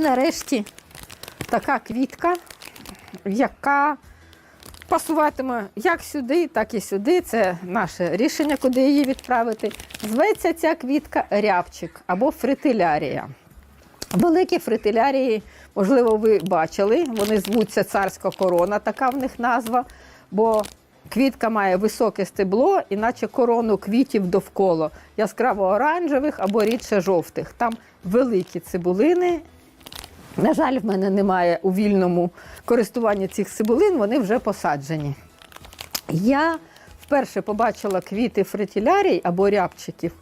нарешті така квітка, яка пасуватиме як сюди, так і сюди. Це наше рішення, куди її відправити. Зветься ця квітка рябчик або фритилярія. Великі фритилярії, можливо, ви бачили. Вони звуться царська корона, така в них назва. Бо квітка має високе стебло, іначе корону квітів довкола яскраво оранжевих або рідше жовтих. Там великі цибулини. На жаль, в мене немає у вільному користуванні цих цибулин, вони вже посаджені. Я вперше побачила квіти фритілярій або рябчиків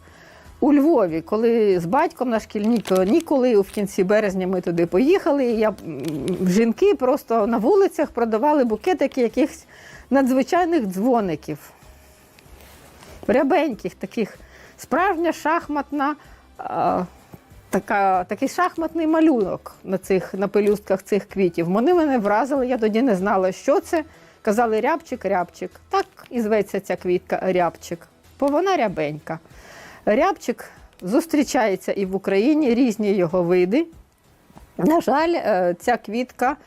у Львові, коли з батьком на шкільні канікули в кінці березня ми туди поїхали. Я, жінки просто на вулицях продавали букетики якихось надзвичайних дзвоників. Рябеньких, таких справжня шахматна. Така, такий шахматний малюнок на цих на пелюстках цих квітів. Вони мене вразили, я тоді не знала, що це. Казали рябчик, рябчик. Так і зветься ця квітка рябчик, бо вона рябенька. Рябчик зустрічається і в Україні, різні його види. На жаль, е, ця квітка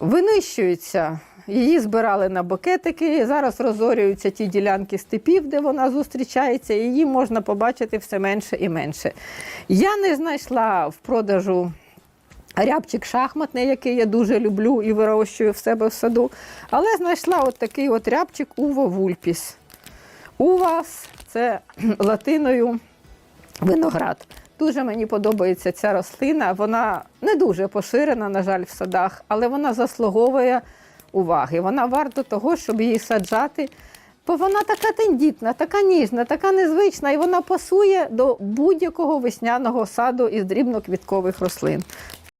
винищується. Її збирали на букетики. Зараз розорюються ті ділянки степів, де вона зустрічається. і Її можна побачити все менше і менше. Я не знайшла в продажу рябчик шахматний, який я дуже люблю і вирощую в себе в саду. Але знайшла от такий от рябчик Уво вульпіс. Увас це латиною виноград. Дуже мені подобається ця рослина. Вона не дуже поширена, на жаль, в садах, але вона заслуговує уваги. Вона варта того, щоб її саджати. Бо вона така тендітна, така ніжна, така незвична, і вона пасує до будь-якого весняного саду із дрібноквіткових рослин.